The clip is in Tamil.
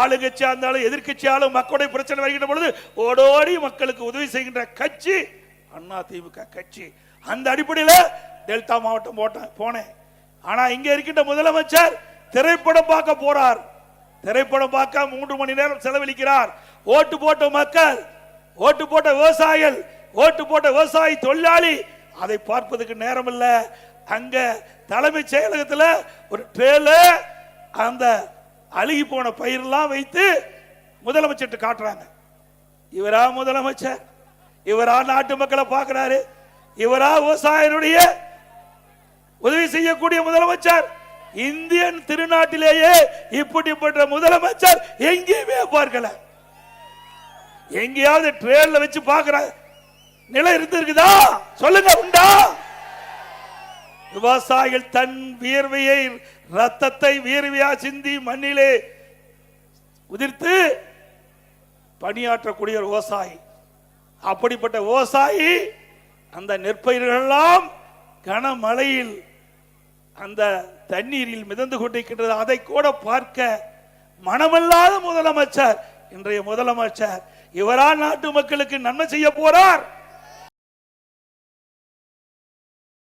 ஆளுங்கட்சியா இருந்தாலும் எதிர்க்கட்சியாலும் மக்களுடைய பிரச்சனை வருகின்ற பொழுது ஓடோடி மக்களுக்கு உதவி செய்கின்ற கட்சி அண்ணா திமுக கட்சி. அந்த அடிப்படையில் டெல்டா மாவட்டம் போட்டேன் போனேன். ஆனா இங்க இருக்கின்ற முதலமைச்சர் திரைப்படம் பார்க்க போறார். திரைப்படம் பார்க்க மூன்று மணி நேரம் செலவழிக்கிறார். ஓட்டு போட்ட மக்கள் ஓட்டு போட்ட விவசாயிகள் ஓட்டு போட்ட விவசாயி தொழிலாளி அதை பார்ப்பதற்கு நேரம் இல்லை அங்க தலைமைச் செயலகத்தில் ஒரு ட்ரேல அந்த அழுகி போன பயிரெல்லாம் வைத்து முதலமைச்சர்கிட்ட காட்டுறாங்க. இவரா முதலமைச்சர்? இவரா நாட்டு மக்களை பார்க்கிறாரு? இவரா விவசாயினுடைய உதவி செய்யக்கூடிய முதலமைச்சர்? இந்தியன் திருநாட்டிலேயே இப்படிப்பட்ட முதலமைச்சர் எங்கேயுமே பார்க்கல. எங்கேயாவது ட்ரெயின்ல வச்சு பார்க்கிற நிலை இருந்திருக்குதா? சொல்லுங்க விவசாயிகள் தன் வியர்வையை ரத்தத்தை வியர்வையா சிந்தி மண்ணிலே உதிர்த்து பணியாற்றக்கூடிய ஒரு விவசாயி. அப்படிப்பட்ட விவசாயி அந்த நெற்பயிர்களெல்லாம் கனமழையில் அந்த தண்ணீரில் மிதந்து கொண்டிருக்கின்றது. அதை கூட பார்க்க மனமில்லாத முதலமைச்சர் இன்றைய முதலமைச்சர் இவரால் நாட்டு மக்களுக்கு நன்மை செய்ய போறார்.